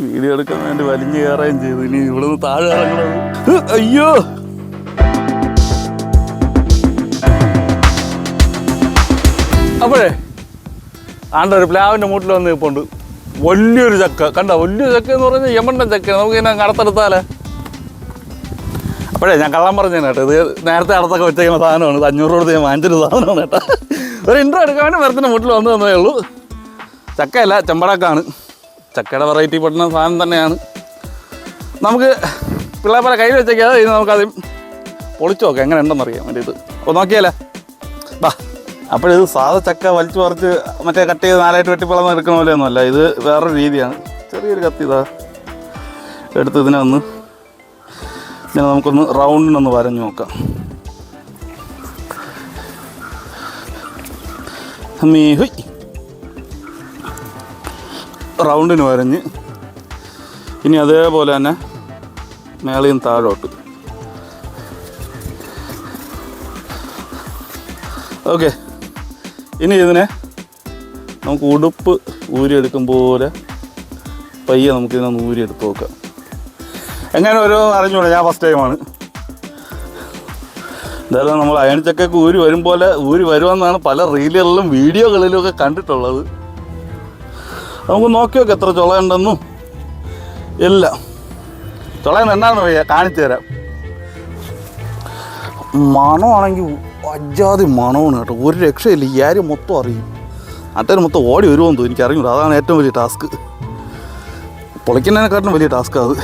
Video എടുക്കാൻ വേണ്ടി വലിഞ്ഞു കയറുകയും ചെയ്തു. ഇനി ഇവിടുന്ന് താഴെ ഇറങ്ങണം. അയ്യോ! അപ്പോഴേ ആണ്ട ഒരു പ്ലാവിന്റെ മൂട്ടിൽ വന്ന് നിൽപ്പുണ്ട്. വലിയൊരു ചക്ക. കണ്ട? വലിയൊരു ചക്ക എന്ന് പറഞ്ഞാൽ യമണ്ട ചക്ക നമുക്ക് ഇങ്ങനെ കടത്തെടുത്താലേ? അപ്പോഴേ ഞാൻ കള്ളം പറഞ്ഞു കേട്ടോ. ഇത് നേരത്തെ അടുത്തൊക്കെ വെച്ചേക്കുന്ന സാധനമാണ്. ഇത് അഞ്ഞൂറ് കൊടുത്ത് ഞാൻ വാങ്ങിച്ചൊരു സാധനമാണ് കേട്ടോ. ഒരു ഇൻട്രോ എടുക്കാൻ വേണ്ടി മരത്തിന്റെ മുട്ടിൽ വന്നു തന്നേ ഉള്ളൂ. ചക്കയല്ല ചെമ്പടക്കാണ്. ചക്കയുടെ വെറൈറ്റി പെട്ടുന്ന സാധനം തന്നെയാണ്. നമുക്ക് പിള്ളേപ്പല കയ്യിൽ വെച്ചേക്കാതെ ഇനി നമുക്കത് പൊളിച്ചു നോക്കാം എങ്ങനെ ഉണ്ടെന്ന് മറ്റേ ഇത് അപ്പോൾ നോക്കിയാലേ ബാ അപ്പോഴിത് സാധാ ചക്ക വലിച്ചു പറിച്ച് മറ്റേ കട്ട് ചെയ്ത് നാലായിട്ട് വെട്ടിപ്പിളന്ന് എടുക്കുന്ന പോലെയൊന്നുമല്ല ഇത് വേറൊരു രീതിയാണ്. ചെറിയൊരു കത്തി ഇതാ എടുത്ത് ഇതിനെ ഒന്ന് ഇങ്ങനെ നമുക്കൊന്ന് റൗണ്ടിനൊന്ന് വരഞ്ഞു നോക്കാം. ഹുയ്. റൗണ്ടിന് വരഞ്ഞ് ഇനി അതേപോലെ തന്നെ മേളയും താഴോട്ട്. ഓക്കെ. ഇനി ഇതിനെ നമുക്ക് ഉടുപ്പ് ഊരിയെടുക്കും പോലെ പയ്യെ നമുക്കിതിനെ ഒന്ന് ഊരിയെടുത്ത് നോക്കാം. എങ്ങനെ ഓരോ അറിഞ്ഞൂടാ ഞാൻ ഫസ്റ്റ് ടൈമാണ് എന്തായാലും നമ്മൾ അയണിച്ചക്കൊക്കെ ഊരി വരും പോലെ ഊരി വരുമെന്നാണ് പല റീലുകളിലും വീഡിയോകളിലും ഒക്കെ കണ്ടിട്ടുള്ളത്. നമുക്ക് നോക്കി നോക്കാം എത്ര ചുളയുണ്ടെന്നും ഇല്ല. ചുളയെന്ന് എന്നാന്ന് വയ്യ കാണിച്ചു തരാം മണമാണെങ്കിൽ അജാതി മണമാണ് കേട്ടോ. ഒരു രക്ഷയില്ല. ഈ ആര് മൊത്തം അറിയും. നാട്ടുകാർ മൊത്തം ഓടി വരുമെന്ന് തോന്നുന്നു. എനിക്ക് അറിഞ്ഞൂടാ അതാണ് ഏറ്റവും വലിയ ടാസ്ക്. പൊളിക്കുന്നതിനെക്കാട്ടിലും വലിയ ടാസ്ക് അത്.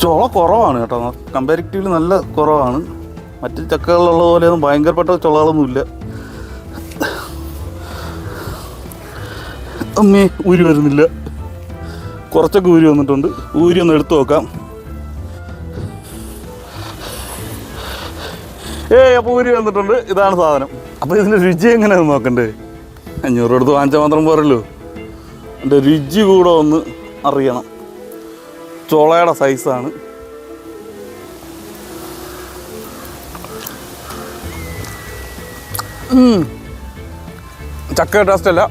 ചുള കുറവാണ് കേട്ടോ. കമ്പാരിറ്റീവ്ലി നല്ല കുറവാണ്. മറ്റ് ചക്കകളിലുള്ള പോലെയൊന്നും ഭയങ്കരപ്പെട്ട ചുളകളൊന്നുമില്ല. അമ്മേ ഊരി വരുന്നില്ല. കുറച്ചൊക്കെ ഊരി വന്നിട്ടുണ്ട്. ഊരി ഒന്ന് എടുത്തു നോക്കാം. ഏയ് അപ്പോൾ ഊരി വന്നിട്ടുണ്ട്. ഇതാണ് സാധനം. അപ്പോൾ ഇതിന്റെ രുചി എങ്ങനെയാണ് നോക്കണ്ടേ? അഞ്ഞൂറ് എടുത്ത് വാങ്ങിച്ചാൽ മാത്രം പോരല്ലോ. എന്റെ രുചി കൂടെ ഒന്ന് അറിയണം. ചുളയുടെ സൈസാണ്. ചക്ക ടേസ്റ്റ് അല്ല.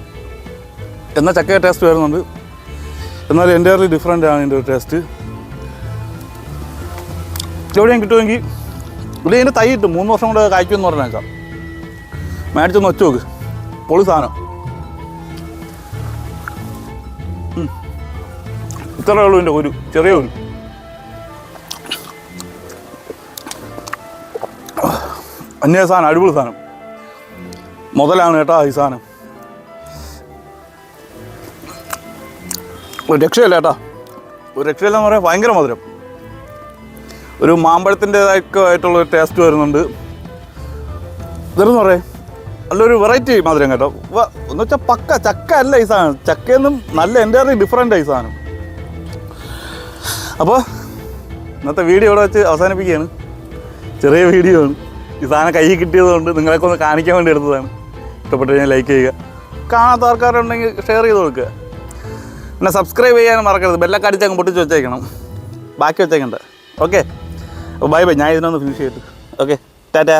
എന്നാൽ ചക്കയുടെ ടേസ്റ്റ് വരുന്നുണ്ട്. എന്നാൽ എന്റെ എന്റയർലി ഡിഫറെന്റ് ആണ് ഇതിന്റെ ഒരു ടേസ്റ്റ് എവിടെയും കിട്ടുമെങ്കിൽ ഇവിടെ ഇതിന്റെ തൈ കിട്ടും. മൂന്ന് വർഷം കൊണ്ട് കായ്ക്കുമെന്ന് പറഞ്ഞേക്കാം മേടിച്ചൊന്ന് വെച്ച് നോക്ക്. പൊളി സാധനം. ഇത്രയേ ഉള്ളൂ എന്റെ ഒരു ചെറിയ ഒരു. അന്യ സാധനം അടിപൊളി സാധനം. മുതലാണ് കേട്ടോ ഈ സാധനം. ഒരു രക്ഷയില്ല കേട്ടോ ഒരു രക്ഷയില്ല എന്ന് പറയാൻ ഭയങ്കര മധുരം. ഒരു മാമ്പഴത്തിന്റെതായിട്ട് ആയിട്ടുള്ള ഒരു ടേസ്റ്റ് വരുന്നുണ്ട്. ഇതെന്ന് പറയാം? നല്ലൊരു വെറൈറ്റി മധുരം കേട്ടോ. എന്ന് വെച്ചാൽ പക്ക ചക്ക അല്ല ഈ സാധനം. ചക്കയെന്നും നല്ല എന്റെ അറിയാം ഡിഫറെന്റ് ഈ സാധനം. അപ്പോൾ ഇന്നത്തെ വീഡിയോ ഇവിടെ വെച്ച് അവസാനിപ്പിക്കുകയാണ്. ചെറിയ വീഡിയോ ആണ്. ഈ സാധനം കയ്യിൽ കിട്ടിയതുകൊണ്ട് നിങ്ങളെയൊക്കെ ഒന്ന് കാണിക്കാൻ വേണ്ടി എടുത്തതാണ്. ഇഷ്ടപ്പെട്ട് കഴിഞ്ഞാൽ ലൈക്ക് ചെയ്യുക. കാണാത്ത ആൾക്കാരുണ്ടെങ്കിൽ ഷെയർ ചെയ്ത് കൊടുക്കുക. പിന്നെ സബ്സ്ക്രൈബ് ചെയ്യാനും മറക്കരുത്. ബെല്ലൊക്കെ അടിച്ചങ്ങ് പൊട്ടിച്ച് വെച്ചേക്കണം. ബാക്കി വെച്ചേക്കണ്ട. ഓക്കെ അപ്പോൾ ബൈ ബൈ ഞാൻ ഇതിനൊന്ന് ഫിനിഷ് ചെയ്തിട്ട് ഓക്കെ ടാറ്റാ